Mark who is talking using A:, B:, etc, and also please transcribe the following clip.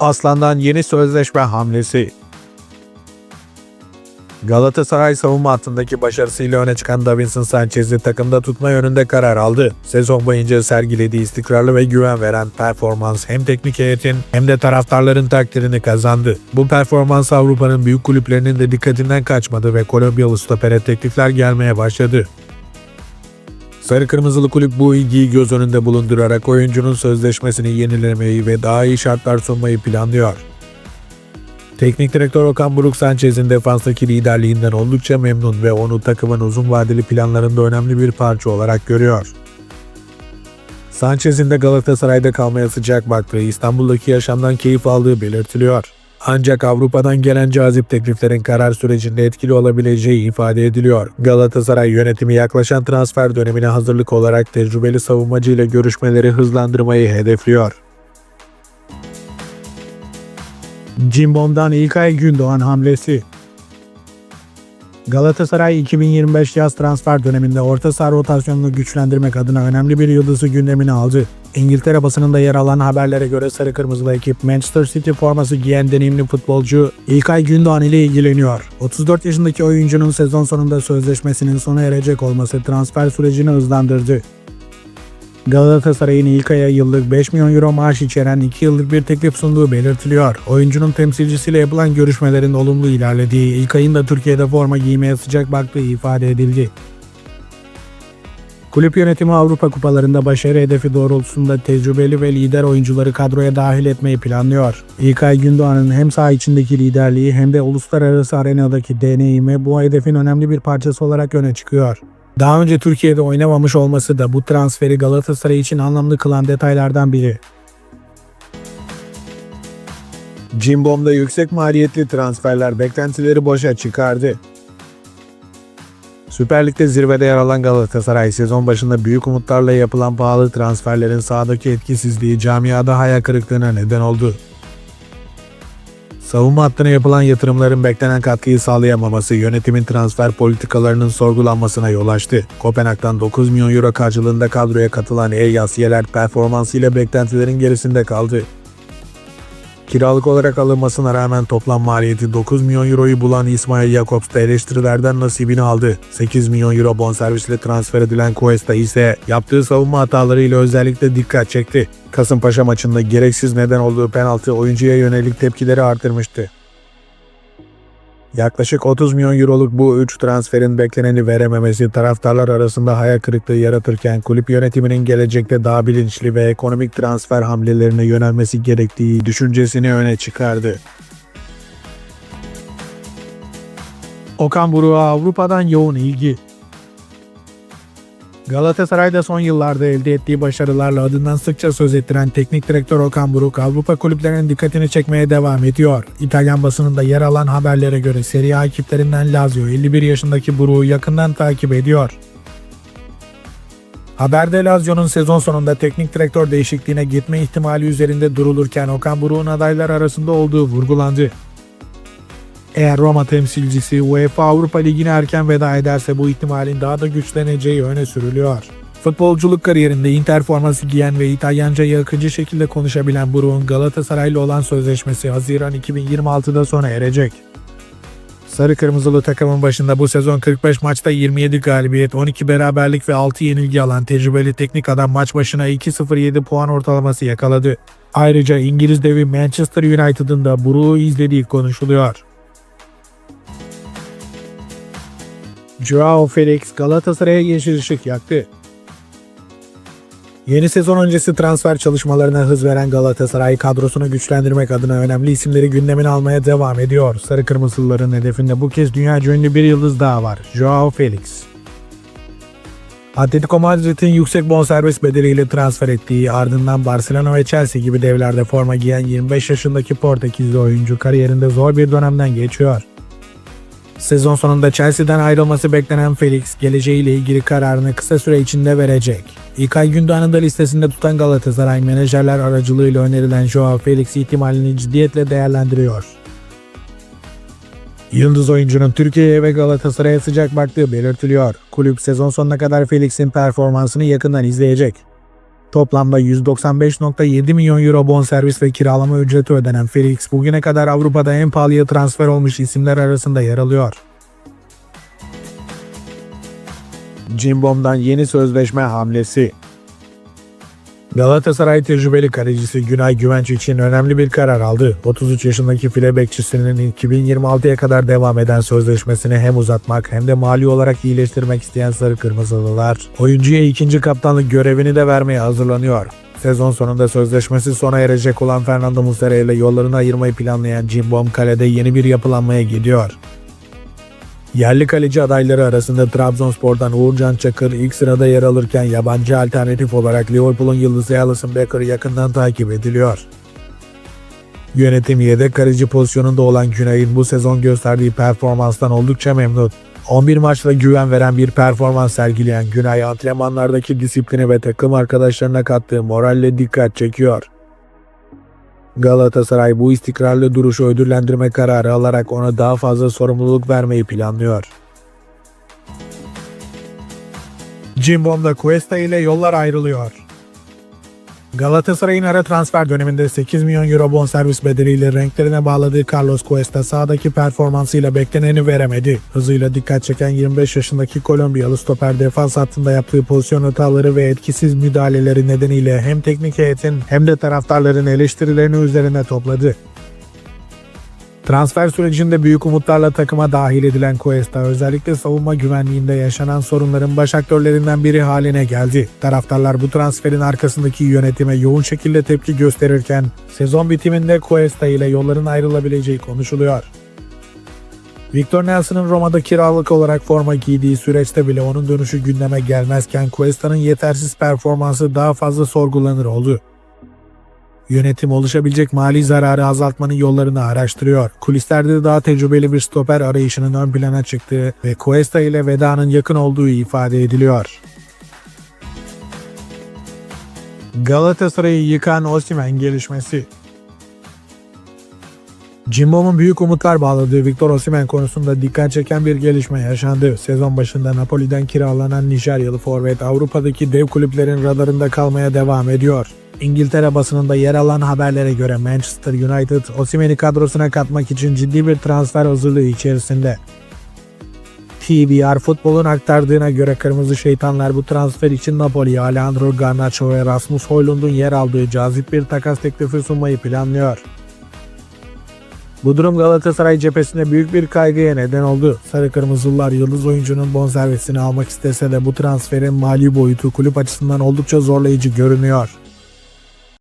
A: Aslan'dan yeni sözleşme hamlesi. Galatasaray savunma hattındaki başarısıyla öne çıkan Davinson Sanchez'i takımda tutma yönünde karar aldı. Sezon boyunca sergilediği istikrarlı ve güven veren performans hem teknik heyetin hem de taraftarların takdirini kazandı. Bu performans Avrupa'nın büyük kulüplerinin de dikkatinden kaçmadı ve Kolombiyalı stopere teklifler gelmeye başladı. Sarı Kırmızılı kulüp bu ilgiyi göz önünde bulundurarak oyuncunun sözleşmesini yenilemeyi ve daha iyi şartlar sunmayı planlıyor. Teknik direktör Okan Buruk Sanchez'in defanstaki liderliğinden oldukça memnun ve onu takımın uzun vadeli planlarında önemli bir parça olarak görüyor. Sanchez'in de Galatasaray'da kalmaya sıcak baktığı, İstanbul'daki yaşamdan keyif aldığı belirtiliyor. Ancak Avrupa'dan gelen cazip tekliflerin karar sürecinde etkili olabileceği ifade ediliyor. Galatasaray yönetimi yaklaşan transfer dönemine hazırlık olarak tecrübeli savunmacı ile görüşmeleri hızlandırmayı hedefliyor. Cimbom'dan İlkay Gündoğan hamlesi Galatasaray 2025 yaz transfer döneminde orta saha rotasyonunu güçlendirmek adına önemli bir yıldızı gündemine aldı. İngiltere basınında yer alan haberlere göre sarı kırmızılı ekip Manchester City forması giyen deneyimli futbolcu İlkay Gündoğan ile ilgileniyor. 34 yaşındaki oyuncunun sezon sonunda sözleşmesinin sona erecek olması transfer sürecini hızlandırdı. Galatasaray'ın ilk aya yıllık 5 milyon euro maaş içeren 2 yıllık bir teklif sunduğu belirtiliyor. Oyuncunun temsilcisiyle yapılan görüşmelerin olumlu ilerlediği, ilk ayın da Türkiye'de forma giymeye sıcak baktığı ifade edildi. Kulüp yönetimi Avrupa kupalarında başarı hedefi doğrultusunda tecrübeli ve lider oyuncuları kadroya dahil etmeyi planlıyor. İlkay Gündoğan'ın hem saha içindeki liderliği hem de uluslararası arenadaki deneyimi bu hedefin önemli bir parçası olarak öne çıkıyor. Daha önce Türkiye'de oynamamış olması da bu transferi Galatasaray için anlamlı kılan detaylardan biri. Cimbom'da yüksek maliyetli transferler beklentileri boşa çıkardı. Süper Lig'de zirvede yer alan Galatasaray sezon başında büyük umutlarla yapılan pahalı transferlerin sahadaki etkisizliği camiada hayal kırıklığına neden oldu. Savunma hattına yapılan yatırımların beklenen katkıyı sağlayamaması yönetimin transfer politikalarının sorgulanmasına yol açtı. Kopenhag'dan 9 milyon euro karşılığında kadroya katılan Elias Yeler performansıyla beklentilerin gerisinde kaldı. Kiralık olarak alınmasına rağmen toplam maliyeti 9 milyon euroyu bulan İsmail Jakobs da eleştirilerden nasibini aldı. 8 milyon euro bonservisle transfer edilen Cuesta ise yaptığı savunma hatalarıyla özellikle dikkat çekti. Kasımpaşa maçında gereksiz neden olduğu penaltı oyuncuya yönelik tepkileri artırmıştı. Yaklaşık 30 milyon euroluk bu 3 transferin bekleneni verememesi taraftarlar arasında hayal kırıklığı yaratırken kulüp yönetiminin gelecekte daha bilinçli ve ekonomik transfer hamlelerine yönelmesi gerektiği düşüncesini öne çıkardı. Okan Buruk'a Avrupa'dan yoğun ilgi Galatasaray'da son yıllarda elde ettiği başarılarla adından sıkça söz ettiren teknik direktör Okan Buruk Avrupa kulüplerinin dikkatini çekmeye devam ediyor. İtalyan basınında yer alan haberlere göre Serie A ekiplerinden Lazio 51 yaşındaki Buruk'u yakından takip ediyor. Haberde Lazio'nun sezon sonunda teknik direktör değişikliğine gitme ihtimali üzerinde durulurken Okan Buruk'un adaylar arasında olduğu vurgulandı. Eğer Roma temsilcisi UEFA Avrupa Ligi'ne erken veda ederse bu ihtimalin daha da güçleneceği öne sürülüyor. Futbolculuk kariyerinde Inter forması giyen ve İtalyancayı akıcı şekilde konuşabilen Buruk'un Galatasaray'la olan sözleşmesi Haziran 2026'da sona erecek. Sarı Kırmızılı takımın başında bu sezon 45 maçta 27 galibiyet, 12 beraberlik ve 6 yenilgi alan tecrübeli teknik adam maç başına 2.07 puan ortalaması yakaladı. Ayrıca İngiliz devi Manchester United'ın da Buruk'u izlediği konuşuluyor. Joao Felix Galatasaray'a yeşil ışık yaktı. Yeni sezon öncesi transfer çalışmalarına hız veren Galatasaray kadrosunu güçlendirmek adına önemli isimleri gündemine almaya devam ediyor. Sarı Kırmızılıların hedefinde bu kez dünya ünlü bir yıldız daha var. Joao Felix. Atletico Madrid'in yüksek bonservis bedeliyle transfer ettiği ardından Barcelona ve Chelsea gibi devlerde forma giyen 25 yaşındaki Portekizli oyuncu kariyerinde zor bir dönemden geçiyor. Sezon sonunda Chelsea'den ayrılması beklenen Felix, geleceğiyle ilgili kararını kısa süre içinde verecek. İlkay Gündoğan'ı da listesinde tutan Galatasaray menajerler aracılığıyla önerilen Joao Felix ihtimalini ciddiyetle değerlendiriyor. Yıldız oyuncunun Türkiye'ye ve Galatasaray'a sıcak baktığı belirtiliyor. Kulüp sezon sonuna kadar Felix'in performansını yakından izleyecek. Toplamda 195.7 milyon euro bonservis ve kiralama ücreti ödenen Felix bugüne kadar Avrupa'da en pahalıya transfer olmuş isimler arasında yer alıyor. Cimbom'dan yeni sözleşme hamlesi Galatasaray tecrübeli kalecisi Günay Güvenç için önemli bir karar aldı. 33 yaşındaki file bekçisinin 2026'ya kadar devam eden sözleşmesini hem uzatmak hem de mali olarak iyileştirmek isteyen Sarı Kırmızılılar, oyuncuya ikinci kaptanlık görevini de vermeye hazırlanıyor. Sezon sonunda sözleşmesi sona erecek olan Fernando Muslera ile yollarını ayırmayı planlayan Cimbom kalede yeni bir yapılanmaya gidiyor. Yerli kaleci adayları arasında Trabzonspor'dan Uğurcan Çakır ilk sırada yer alırken yabancı alternatif olarak Liverpool'un yıldızı Alisson Becker yakından takip ediliyor. Yönetim yedek kaleci pozisyonunda olan Günay'ın bu sezon gösterdiği performanstan oldukça memnun. 11 maçta güven veren bir performans sergileyen Günay antrenmanlardaki disiplini ve takım arkadaşlarına kattığı moralle dikkat çekiyor. Galatasaray bu istikrarlı duruşu ödüllendirme kararı alarak ona daha fazla sorumluluk vermeyi planlıyor. Cimbom'da Cuesta ile yollar ayrılıyor. Galatasaray'ın ara transfer döneminde 8 milyon euro bonservis bedeliyle renklerine bağladığı Carlos Cuesta sahadaki performansıyla bekleneni veremedi. Hızıyla dikkat çeken 25 yaşındaki Kolombiyalı stoper defans hattında yaptığı pozisyon hataları ve etkisiz müdahaleleri nedeniyle hem teknik heyetin hem de taraftarların eleştirilerini üzerine topladı. Transfer sürecinde büyük umutlarla takıma dahil edilen Cuesta özellikle savunma güvenliğinde yaşanan sorunların baş aktörlerinden biri haline geldi. Taraftarlar bu transferin arkasındaki yönetime yoğun şekilde tepki gösterirken sezon bitiminde Cuesta ile yolların ayrılabileceği konuşuluyor. Victor Nelson'ın Roma'da kiralık olarak forma giydiği süreçte bile onun dönüşü gündeme gelmezken Cuesta'nın yetersiz performansı daha fazla sorgulanır oldu. Yönetim oluşabilecek mali zararı azaltmanın yollarını araştırıyor. Kulislerde daha tecrübeli bir stoper arayışının ön plana çıktığı ve Cuesta ile vedanın yakın olduğu ifade ediliyor. Galatasaray'ı yıkan Osimhen gelişmesi Cimbom'un büyük umutlar bağladığı Victor Osimhen konusunda dikkat çeken bir gelişme yaşandı. Sezon başında Napoli'den kiralanan Nijeryalı forvet Avrupa'daki dev kulüplerin radarında kalmaya devam ediyor. İngiltere basınında yer alan haberlere göre Manchester United Osimhen'i kadrosuna katmak için ciddi bir transfer hazırlığı içerisinde. TVR Futbol'un aktardığına göre Kırmızı Şeytanlar bu transfer için Napoli, Alejandro Garnacho ve Rasmus Højlund'un yer aldığı cazip bir takas teklifi sunmayı planlıyor. Bu durum Galatasaray cephesinde büyük bir kaygıya neden oldu. Sarı Kırmızılılar yıldız oyuncunun bonservisini almak istese de bu transferin mali boyutu kulüp açısından oldukça zorlayıcı görünüyor.